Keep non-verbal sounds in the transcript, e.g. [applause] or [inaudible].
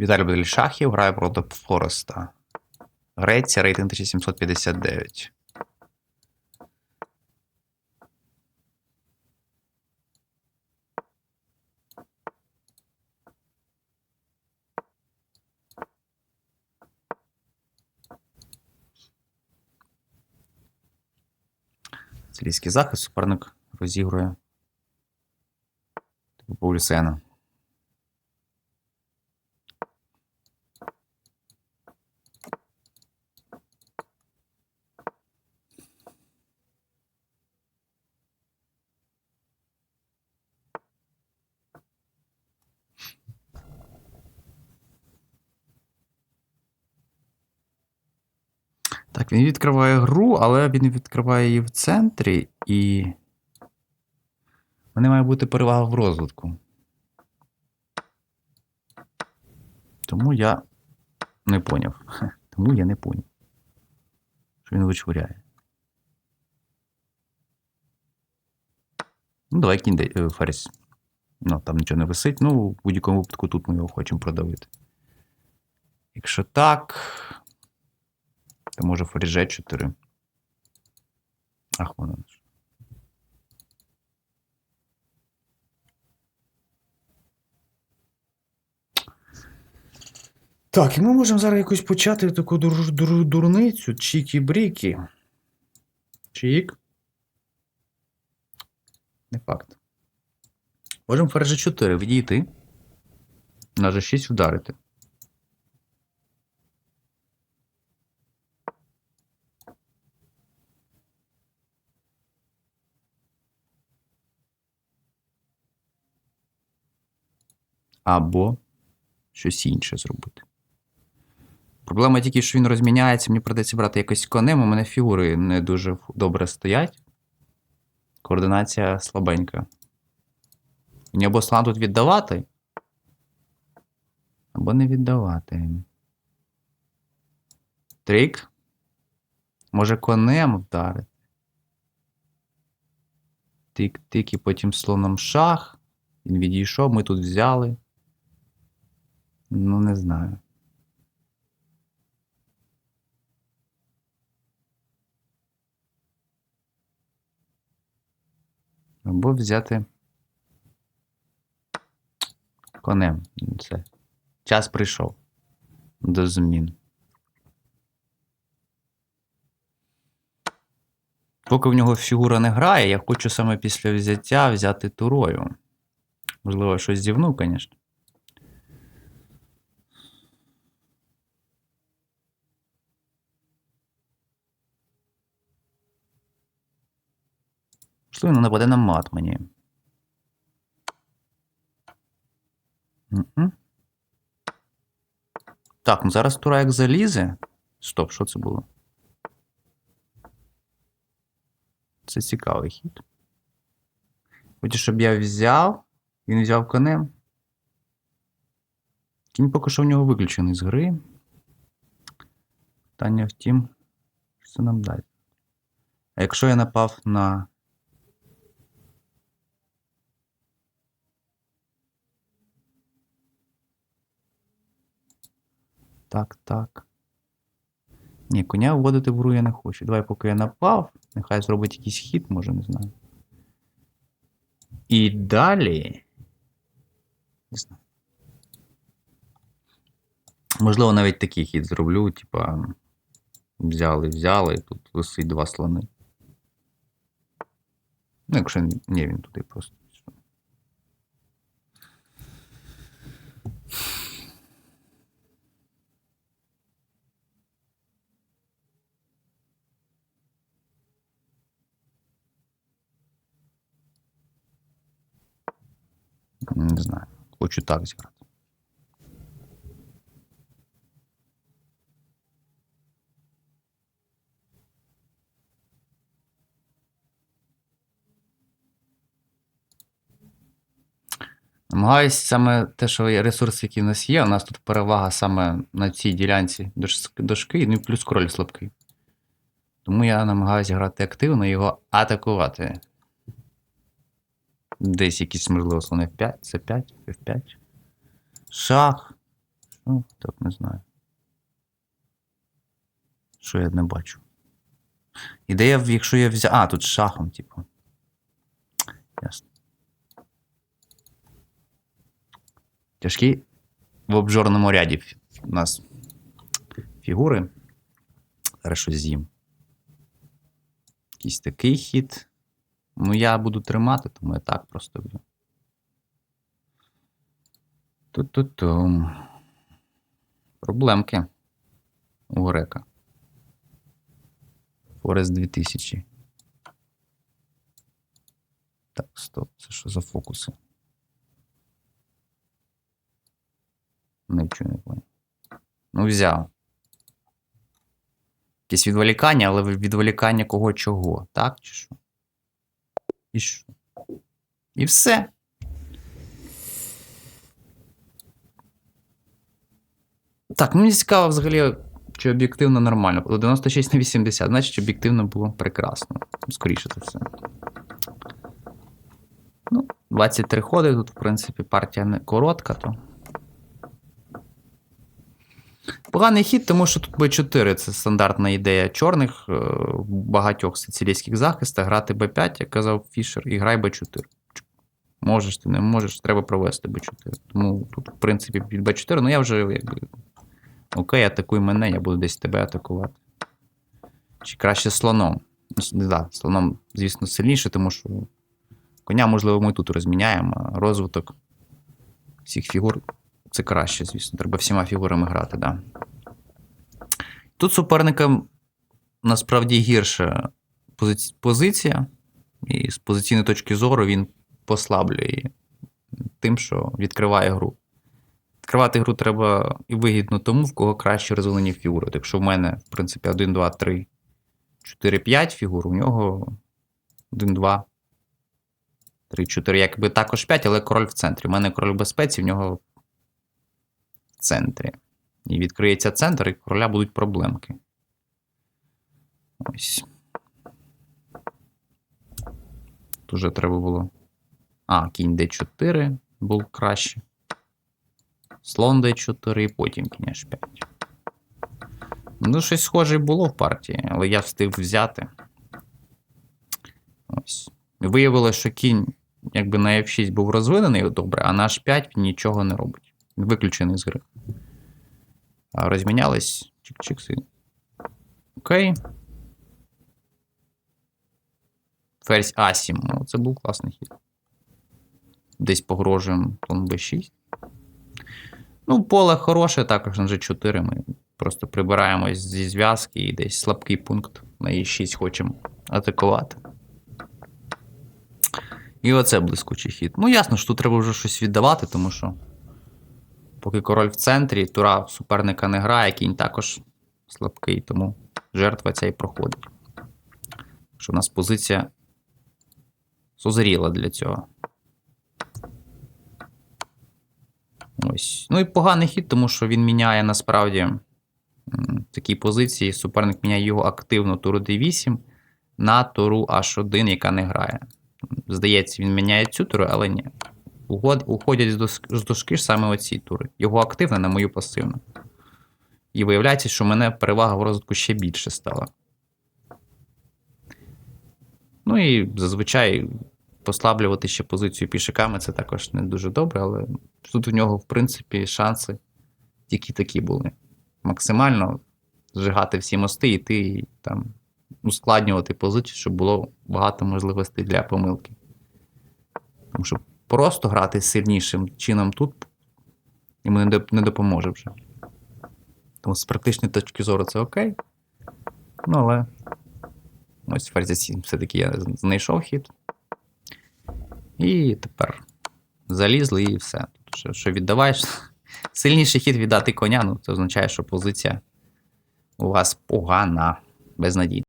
Віталій Бадель Шахів грає проти Фореста. Греція, рейтинг 1759. Сирійський захист суперник розігрує. Типу Паулюсена. Так, він відкриває гру, але він відкриває її в центрі, і. В мене має бути перевага в розвитку. Тому я не поняв. [laughs] Тому я не поняв. Що він вичворяє. Ну, давай кінь е, ферзь. Ну, там нічого не висить. Ну, в будь-якому випадку тут ми його хочемо продавити. Якщо так, то може ферзь G4. Ах, воно. Так, і ми можемо зараз якось почати таку дур, дур, дурницю. Чікі-брікі. Чік. Не факт. Можемо ферзь G4 відійти. На G6 вдарити. Або щось інше зробити. Проблема тільки, що він розміняється, мені придеться брати якось конем, у мене фігури не дуже добре стоять. Координація слабенька. Мені або слон тут віддавати, або не віддавати. Трик. Може конем вдарити. Тик-тик, і потім слоном шах. Він відійшов, ми тут взяли. Ну, не знаю. Або взяти конем. Це. Час прийшов до змін. Поки в нього фігура не грає, я хочу саме після взяття взяти турою. Можливо, щось зівну, звісно. Можливо, він нападе на мат мені. Мгм. Так, ну зараз тура як залізе. Стоп, що це було? Це цікавий хід. Хоче, щоб я взяв. Він взяв конем. Кінь поки що в нього виключений з гри. Питання в тім, що це нам дасть. А якщо я напав на. Так, так. Ні, коня вводити в гру я не хочу. Давай, поки я напав, нехай зробить якийсь хід, може, не знаю. І далі. Не знаю. Можливо, навіть такий хід зроблю, типа. Взяли, взяли, тут висить два слони. Ну, якщо ні, він туди просто. Не знаю. Хочу так зіграти. Намагаюсь саме те, що ресурси, які в нас є. У нас тут перевага саме на цій ділянці дошки, ну і плюс король слабкий. Тому я намагаюся грати активно і його атакувати. Десь якісь, можливо, слон F5, C5, F5. Шах. Ну, так не знаю. Що я не бачу? Ідея, якщо я взяв. А, тут шахом, типу. Ясно. Тяжкі в обжорному ряді у нас фігури. Зараз щось з'їм. Якийсь такий хід. Ну, я буду тримати, тому я так просто б'ю. Ту-ту-ту. Проблемки у грека. Форест 2000. Так, стоп, це що за фокуси? Нічого не понял. Ну, взяв. Якесь відволікання, але відволікання кого чого, так? Чи що? І що? І все. Так, ну мені цікаво взагалі, чи об'єктивно нормально. Було 96 на 80, значить об'єктивно було прекрасно. Скоріше за все. Ну, 23 ходи. Тут, в принципі, партія не коротка, то. Поганий хід, тому що тут Б4 це стандартна ідея чорних е, в багатьох сицилійських захистах. Грати Б5, як казав Фішер, і грай Б4. Можеш, ти не можеш, треба провести Б4. Тому тут, в принципі, під Б4, ну я вже якби. Окей, атакуй мене, я буду десь тебе атакувати. Чи краще слоном. Ну, да, слоном, звісно, сильніше, тому що коня, можливо, ми тут розміняємо, розвиток всіх фігур це краще, звісно. Треба всіма фігурами грати, да. Тут суперникам насправді гірша позиція, і з позиційної точки зору він послаблює тим, що відкриває гру. Відкривати гру треба і вигідно тому, в кого краще розвинені фігури. Якщо в мене, в принципі, 1, 2, 3, 4, 5 фігур, у нього 1, 2, 3, 4, якби також 5, але король в центрі. У мене король безпеці, в нього в центрі. І відкриється центр, і короля будуть проблемки. Ось. Тут вже треба було. А, кінь d4 був краще. Слон d4 і потім кінь h5. Ну, щось схоже було в партії, але я встиг взяти. Ось. Виявилося, що кінь, якби на F6 був розвинений добре, а на H5 нічого не робить. Виключений з гри. Розмінялись. Чик-чик. Окей. Ферзь А7. Ну, це був класний хід. Десь погрожуємо тон Б6. Ну, поле хороше, також на G4. Ми просто прибираємось зі зв'язки і десь слабкий пункт на E6 хочемо атакувати. І оце блискучий хід. Ну, ясно, що тут треба вже щось віддавати, тому що поки король в центрі, тура суперника не грає, кінь також слабкий, тому жертва ця і проходить. Що в нас позиція созріла для цього. Ось. Ну і поганий хід, тому що він міняє насправді такі позиції. Суперник міняє його активно туру D8 на туру H1, яка не грає. Здається, він міняє цю туру, але ні. Уходять з дошки ж саме оці тури. Його активна на мою пасивну. І виявляється, що в мене перевага в розвитку ще більше стала. Ну і зазвичай послаблювати ще позицію пішаками це також не дуже добре, але тут у нього, в принципі, шанси тільки такі були. Максимально зжигати всі мости, йти і там ускладнювати позицію, щоб було багато можливостей для помилки. Тому що просто грати сильнішим чином тут йому не допоможе вже. Тому з практичної точки зору це окей. Ну, але ось ферзя 7 все-таки я знайшов хід. І тепер залізли і все. Тут що віддаваєш? [laughs] Сильніший хід віддати коня, ну це означає, що позиція у вас погана, безнадійна.